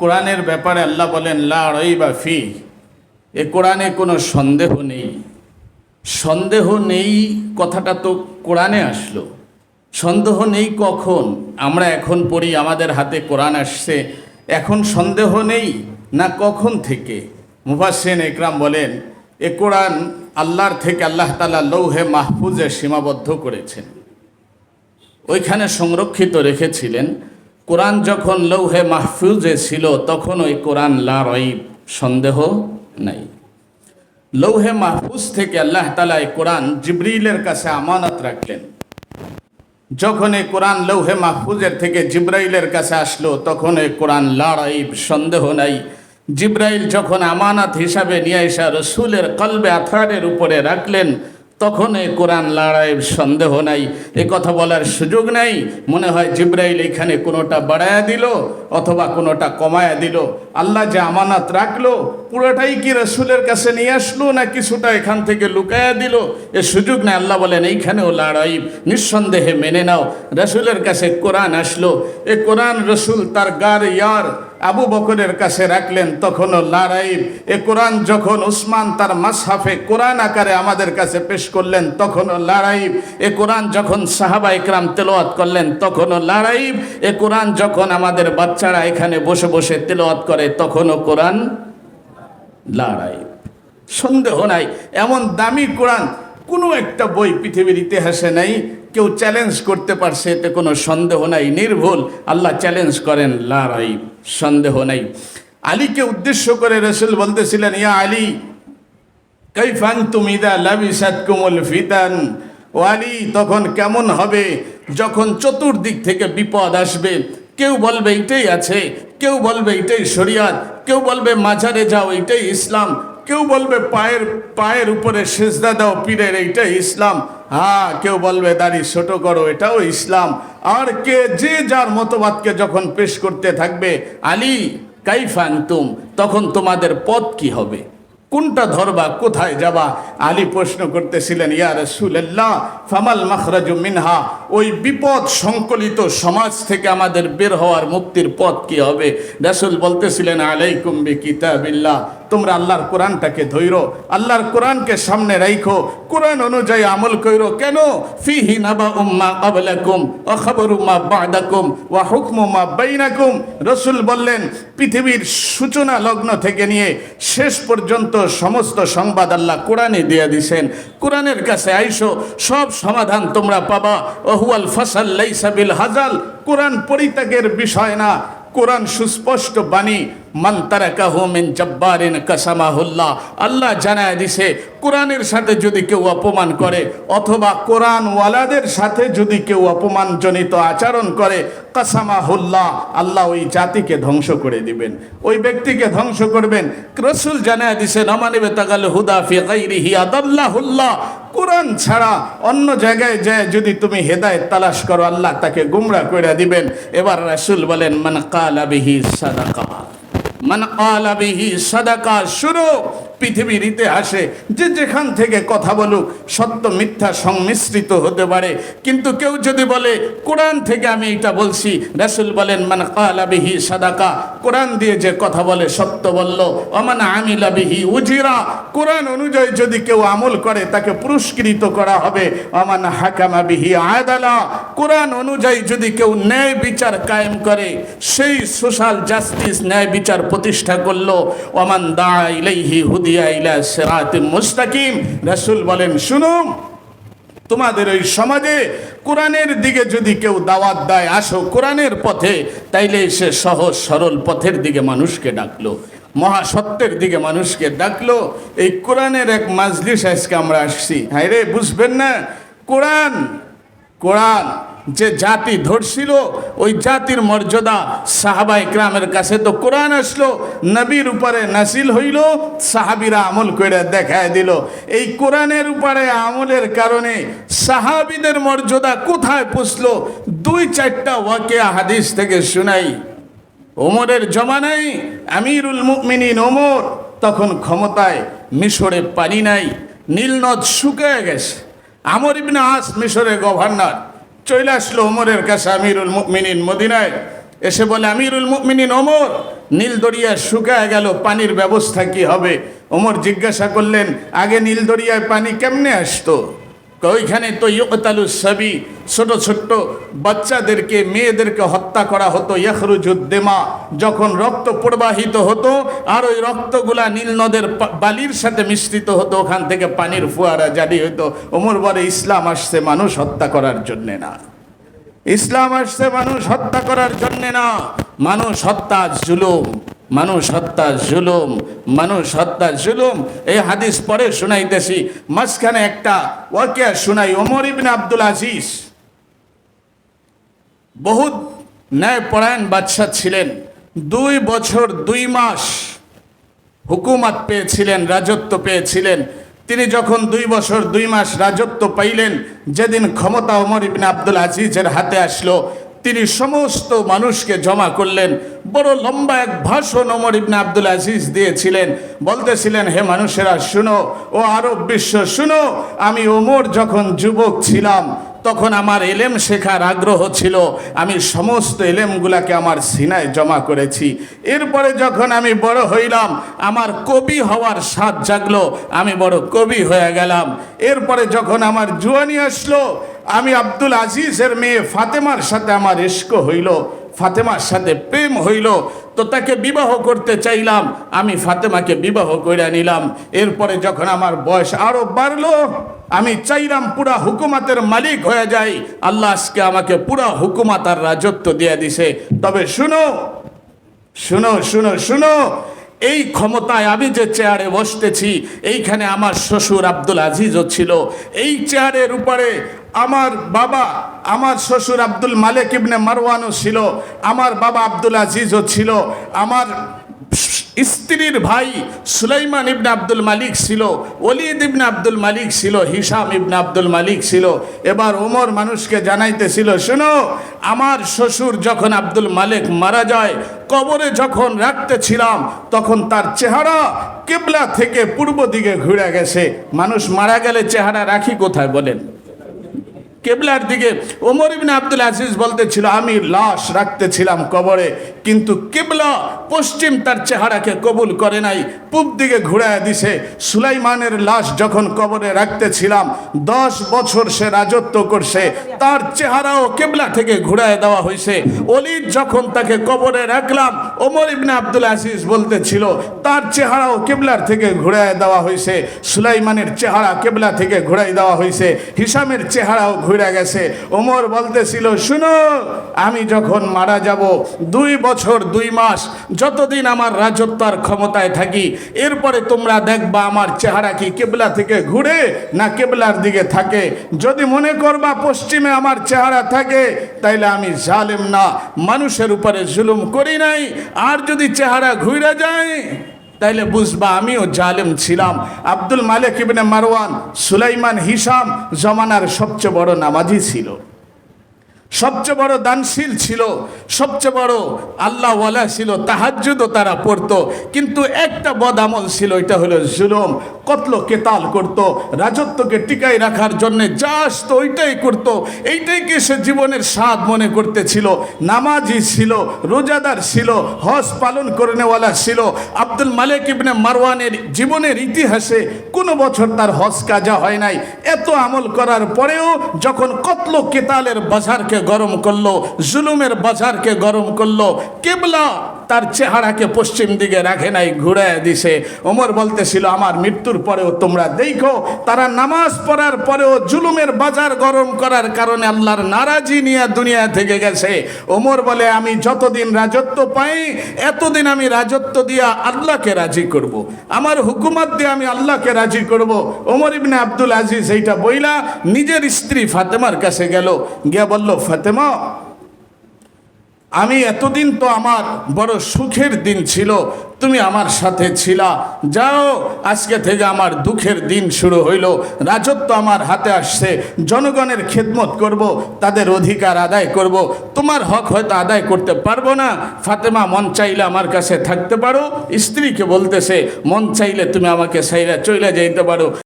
কোরআনের ব্যাপারে আল্লাহ বলেন, লা রইবা ফি। এ কোরআনে কোনো সন্দেহ নেই। সন্দেহ নেই কথাটা তো কোরআনে আসলো। সন্দেহ নেই কখন? আমরা এখন পড়ি, আমাদের হাতে কোরআন আসছে। এখন সন্দেহ নেই না কখন থেকে? মুফাসেন একরাম বলেন, এ কোরআন আল্লাহর থেকে আল্লাহ তালা লৌহে মাহফুজে সীমাবদ্ধ করেছেন। ওইখানে সংরক্ষিত রেখেছিলেন কোরআন যখন লৌহে মাহফুজে ছিল, তখন ওই কোরআন লা রইব, সন্দেহ নাই। লৌহে মাহফুজ থেকে আল্লাহ তালা এই কোরআন জিব্রিলের কাছে আমানত রাখলেন। যখন এই কোরআন লৌহে মাহফুজের থেকে জিব্রাইলের কাছে আসলো, তখন এই কোরআন লড়াই সন্দেহ নাই। জিব্রাইল যখন আমানত হিসাবে নিয়ে এসা রসুলের কলবে আথারের উপরে রাখলেন তখন এ কোরআন লড়াই সন্দেহ নাই, এ কথা বলার সুযোগ নাই। মনে হয় জিব্রাইল এখানে কোনোটা বাড়ায়া দিল অথবা কোনোটা কমায়া দিল। আল্লাহ যে আমানত রাখল, পুরোটাই কি রসুলের কাছে নিয়ে আসলো না কিছুটা এখান থেকে লুকায়া দিল? এ সুযোগ নেই। আল্লাহ বলেন, এইখানেও লড়াই নিঃসন্দেহে মেনে নাও। রসুলের কাছে কোরআন আসলো। এ কোরআন রসুল তার গার ইয়ার আবু বকরের কাছে রাখলেন, তখনও লারাইব এ কোরআন যখন উসমান তার মাসহাফে কোরআন আকারে আমাদের কাছে পেশ করলেন, তখনও লারাইব এ কোরআন যখন সাহাবা ইকরাম তেলোয়াত করলেন, তখনও লারাইব এ কোরআন যখন আমাদের বাচ্চারা এখানে বসে বসে তেলোয়াত করে, তখনও কোরআন লারাইব সন্দেহ নাই, এমন দামি কোরআন কোনো একটা বই পৃথিবীর ইতিহাসে নেই। কেউ চ্যালেঞ্জ করতে পারছে, এতে কোনো সন্দেহ নাই, নির্ভুল। আল্লাহ চ্যালেঞ্জ করেন লড়াই সন্দেহ নাই। আলীকে উদ্দেশ্য করে রসুল বলতেছিলেন, ইয়া আলী কৈফান তুমিদা লাবিসাত কুমুল ফিতান? ও আলী, তখন কেমন হবে? যখন চতুর্দিক থেকে বিপদ আসবে, কেউ বলবে এটাই আছে, কেউ বলবে এটাই শরিয়াত, কেউ বলবে মাঝারে যাও, এটাই ইসলাম। কেউ বলবে পায়ের পায়ের উপরে সেজদা দাও, পীরের এইটা ইসলাম। হ্যাঁ কেউ বলবে দাড়ি ছোট করো, এটাও ইসলাম। আর কে যে যার মতবাদকে যখন পেশ করতে থাকবে, আলী কাইফান তুম তখন তোমাদের পথ কি হবে? কোনটা ধরবা, কোথায় যাবা? আলী প্রশ্ন করতেছিলেন, ইয়া রসুল্লাহ ফামাল মখরাজু মিনহা? ওই বিপদ সংকলিত সমাজ থেকে আমাদের বের হওয়ার মুক্তির পথ কি হবে? রসুল বলতেছিলেন, আলাইকুম বি কিতাবিল্লাহ তোমরা আল্লাহর কোরআনটাকে ধৈর আল্লাহর কোরআনকে সামনে রাইখো, কোরআন অনুযায়ী আমল কইরো। কেন? ফিহি নাবা উম্মা আবলাকুম ও খবর উম্মা বাদাকুম, ওয়া হুকমু মা বাইনাকুম। রসুল বললেন, পৃথিবীর সূচনা লগ্ন থেকে নিয়ে শেষ পর্যন্ত সমস্ত সংবাদ আল্লাহ কোরআনে দিয়ে দিছেন। কোরআনের কাছে আইসো, সব সমাধান তোমরা পাবা। ওহুয়াল ফসাল্লাই লাইসাবিল হাজাল। কোরআন পরিত্যাগের বিষয় না। কোরআন সুস্পষ্ট বাণী। মান তারাকাহু মিন জব্বারিন কাসামাহুল্লাহ। আল্লাহ জানায় দিছে, কোরআনের সাথে যদি কেউ অপমান করে, অথবা কোরআন ওয়ালাদের সাথে যদি কেউ অপমানজনিত আচরণ করে, কাসামাহুল্লাহ, আল্লাহ ওই জাতিকে ধ্বংস করে দিবেন। ওই ব্যক্তিকে ধ্বংস করবেন। রসুল জানায় দিছে নমানিবে তাগাল হুদা ফি গাইরিহি আদাল্লাহুল্লাহ। কোরআন ছাড়া অন্য জায়গায় যায়, যদি তুমি হেদায়েত তালাশ করো, আল্লাহ তাকে গুমরা করে দিবেন। এবার রাসূল বলেন, মান কালা বিহি সাদাকা। মান কালা বিহি সাদাকা শুরু পৃথিবীর ইতিহাসে যে যেখান থেকে কথা বলুক, সত্য, মিথ্যা সংমিশ্রিত হতে পারে। কিন্তু কেউ যদি বলে, কোরআন থেকে আমি এটা বলছি রাসুল বলেন, মান কালা বিহি সাদাকা কোরআন দিয়ে যে কথা বলে, সত্য বলল অমান আমিলা বিহি উজিরা কোরআন অনুযায়ী যদি কেউ আমল করে, তাকে পুরস্কৃত করা হবে অমান হাকামা বিহি আয়দালা কোরআন অনুযায়ী যদি কেউ ন্যায় বিচার কায়েম করে, সেই সোশ্যাল জাস্টিস ন্যায় বিচার প্রতিষ্ঠা করল অমান দা ইলাইহি মুস্তাকিম। রাসূল বলেন শুনুন তোমাদের ওই সমাজে কোরআনের দিকে যদি কেউ দাওয়াত দেয়, আসো কোরআনের পথে, তাইলে সে সহজ সরল পথের দিকে মানুষকে ডাকলো, মহাসত্যের দিকে মানুষকে ডাকলো। এই কোরআনের এক মাজলিস আজকে আমরা আসছি। হ্যাঁ রে বুঝবেন না, কোরআন কোরআন যে জাতি ধরছিল, ওই জাতির মর্যাদা সাহাবা ইকরামের কাছে তো কোরআন আসলো, নবীর উপরে নাসিল হইল, সাহাবিরা আমল করে দেখায় দিল। এই কোরআনের উপরে আমলের কারণে সাহাবিদের মর্যাদা কোথায় পুষলো? দুই চারটা ওয়াকে হাদিস থেকে শুনাই। ওমরের জমানায় আমিরুল মুমিনিন ওমর তখন ক্ষমতায় মিশরে পানি নাই, নীলনদ শুকিয়ে গেছে। আমর ইবনে আস মিশরের গভর্নর। চলে আসলো ওমরের কাছে আমিরুল মুকমিনিন মদিনায়। এসে বলে, আমিরুল মুকমিনিন ওমর, নীল দরিয়া শুকায় গেল, পানির ব্যবস্থা কি হবে? ওমর জিজ্ঞাসা করলেন, আগে নীল দরিয়ায় পানি কেমনে আসতো? ওইখানে তো ইয়তালু সাবি, ছোট ছোট্ট বাচ্চাদেরকে, মেয়েদেরকে হত্যা করা হতো ইয়াখরুজুদ্দেমা যখন রক্ত প্রবাহিত হতো, আর ওই রক্তগুলা নীল নদের বালির সাথে মিশ্রিত হতো, ওখান থেকে পানির ফোয়ারা জারি হতো ওমর বলে, ইসলাম আসছে মানুষ হত্যা করার জন্যে না। ইসলাম আসছে মানুষ হত্যা করার জন্যে না। মানুষ হত্যা জুলুম। মানুষ হত্যা, জুলুম, মানুষ হত্যা, জুলুম। এই হাদিস পরে শুনাইতেছি, মাঝখানে একটা ওয়াকিয়া শুনাই, ওমর ইবিন আব্দুল আজিজ। বহুত ন্যায়পরায়ণ বাদশাহ ছিলেন। দুই বছর, দুই মাস হুকুমাত পেয়েছিলেন, রাজত্ব পেয়েছিলেন। তিনি যখন দুই বছর, দুই মাস রাজত্ব পাইলেন, যেদিন ক্ষমতা ওমর ইবনে আব্দুল আজিজের হাতে আসলো তিনি সমস্ত মানুষকে জমা করলেন। বড় লম্বা এক ভাষণ ওমর ইবনে আব্দুল আজিজ দিয়েছিলেন। বলতেছিলেন, হে মানুষেরা, শুনো ও আরব বিশ্ব, শুনো, আমি ওমর যখন যুবক ছিলাম, তখন আমার এলেম শেখার আগ্রহ ছিল। আমি সমস্ত এলেমগুলাকে আমার সিনায় জমা করেছি। এরপরে যখন আমি বড় হইলাম, আমার কবি হওয়ার স্বাদ জাগলো, আমি বড় কবি হয়ে গেলাম। এরপরে যখন আমার জুয়ানি আসলো আমি আব্দুল আজিজের মেয়ে ফাতেমার সাথে আমার ইস্ক হইল, ফাতেমার সাথে প্রেম হইল, তো তাকে বিবাহ করতে চাইলাম, আমি ফাতেমাকে বিবাহ করে নিলাম। এরপরে যখন আমার বয়স আরও বাড়লো, আমি চাইলাম পুরা হুকুমাতের মালিক হয়ে যাই। আল্লাহ আজকে আমাকে পুরা হুকুমাত আর রাজত্ব দিয়ে দিছে। তবে শুনো শুনো শুনো শুনো, এই ক্ষমতায় আমি যে চেয়ারে বসতেছি, এইখানে আমার শ্বশুর আব্দুল আজিজও ছিল। এই চেয়ারের উপরে আমার বাবা, আমার শ্বশুর আব্দুল মালিক ইবনে মারওয়ানও ছিল, আমার বাবা আব্দুল আজিজও ছিল, আমার স্ত্রীর ভাই সুলাইমান ইবনে আব্দুল মালিক ছিল, ওলিদ ইবনে আব্দুল মালিক ছিল হিসাম ইবনে আব্দুল মালিক ছিল। এবার ওমর মানুষকে জানাইতেছিল, শোনো, আমার শ্বশুর যখন আব্দুল মালিক মারা যায়, কবরে যখন রাখতেছিলাম, তখন তার চেহারা কেবলা থেকে পূর্ব দিকে ঘুরে গেছে। মানুষ মারা গেলে চেহারা রাখি কোথায় বলেন? কেবলার দিকে ওমর ইবিন আব্দুল আজিজ বলতেছিল আমি লাশ রাখতেছিলাম কবরে কিন্তু কেবলা পশ্চিম তার চেহারাকে কবুল করে নাই। পূব দিকে ঘুরায় দিছে। সুলাইমানের লাশ যখন কবরে রাখতেছিলাম, দশ বছর সে রাজত্ব করছে। তার চেহারাও কেবলা থেকে ঘুরায় দেওয়া হয়েছে অলিদ যখন তাকে কবরে রাখলাম, ওমর ইবনে আব্দুল আজিজ বলতেছিল, তার চেহারাও কেবলার থেকে ঘুরায় দেওয়া হয়েছে সুলাইমানের চেহারা কেবলা থেকে ঘুরাই দেওয়া হয়েছে হিসামের চেহারাও ঘুরে গেছে। ওমর বলতেছিল, শুনো, আমি যখন মারা যাব, দুই বছর দুই মাস যতদিন আমার রাজত্বার ক্ষমতায় থাকি, এরপরে তোমরা দেখবা আমার চেহারা কি কেবলা থেকে ঘুরে না কেবলার দিকে থাকে। যদি মনে করবা পশ্চিমে আমার চেহারা থাকে, তাইলে আমি জালেম না, মানুষের উপরে জুলুম করি নাই। আর যদি চেহারা ঘুরে যায়, তাইলে বুঝবা আমিও জালেম ছিলাম। আব্দুল মালিক ইবনে মারওয়ান, সুলাইমান হিসাম জমানার সবচেয়ে বড় নামাজি ছিল। সবচেয়ে বড় দানশীল ছিল, সবচেয়ে বড় আল্লাহওয়ালা ছিল, তাহাজ্জুদও তারা পড়তো। কিন্তু একটা বদ আমল ছিল, এটা হলো জুলুম, কতল কেতাল করত, রাজত্বকে টিকাই রাখার জন্যে যা আসতো ওইটাই করত। এইটাইকে সে জীবনের স্বাদ মনে করতেছিল? নামাজি ছিল, রোজাদার ছিল, হজ পালন করেনেওয়ালা ছিল। আব্দুল মালিক ইবনে মারওয়ানের জীবনের ইতিহাসে কোনো বছর তার হজ কাজা হয় নাই। এত আমল করার পরেও যখন কতল কেতালের বাজারকে গরম করল জুলুমের বাজারকে গরম করল কেবলা তার চেহারাকে পশ্চিম দিকে রাখে নাই, ঘুরায় দিছে ওমর বলতেছিল, আমার মৃত্যুর পরেও তোমরা দেখো, তারা নামাজ পড়ার পরেও জুলুমের বাজার গরম করার কারণে আল্লাহর নারাজি নিয়ে দুনিয়া থেকে গেছে ওমর বলে, আমি যতদিন রাজত্ব পাই, এতদিন আমি রাজত্ব দিয়া আল্লাহকে রাজি করব। আমার হুকুমত দিয়ে আমি আল্লাহকে রাজি করব। ওমর ইবনে আব্দুল আজিজ এইটা বইলা নিজের স্ত্রী ফাতেমার কাছে গেল গিয়া বলল, ফাতেমা আমি এতদিন তো আমার বড় সুখের দিন ছিল, তুমি আমার সাথে ছিলা। যাও, আজকে থেকে আমার দুঃখের দিন শুরু হইল। রাজত্ব আমার হাতে আসছে, জনগণের খেদমত করব, তাদের অধিকার আদায় করব। তোমার হক হয়তো আদায় করতে পারব না। ফাতেমা, মন চাইলে আমার কাছে থাকতে পারো। স্ত্রীকে বলতেছে, মন চাইলে তুমি আমাকে সাইরা চইলা যাইতে পারো।